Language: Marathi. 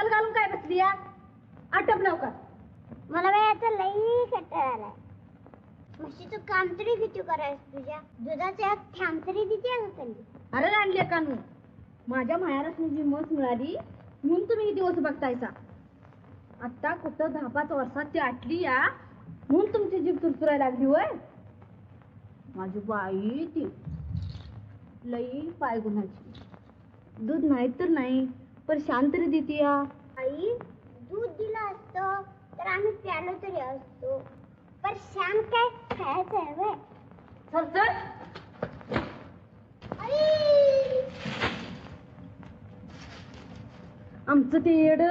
काय बसली या? आटप लवकर. मला वेळाचा लई कंटाळा आलाय. म्हशीचं काम तरी किती करायचं तुझ्या? दुधाचा एक थांब तरी देते का कधी. अरे राणले कानू. माझ्या मायारसनी जी मस मिळाली. म्हणून तुम्ही किती दिवस बघतायचा आता कुठं दहा पाच वर्षात ती आटली या? म्हणून तुमची जीभ तुरतुरायला लागली होय? माझी बाई ती लई पाय गुणाची दूध नाही तर नाही. पण शांत तरी देते या आई दूध दिलं असतं तर आम्ही प्यालो तरी असतो पण श्याम काय खायचं आहे व्हय? चल चल आई! आमचं ते येड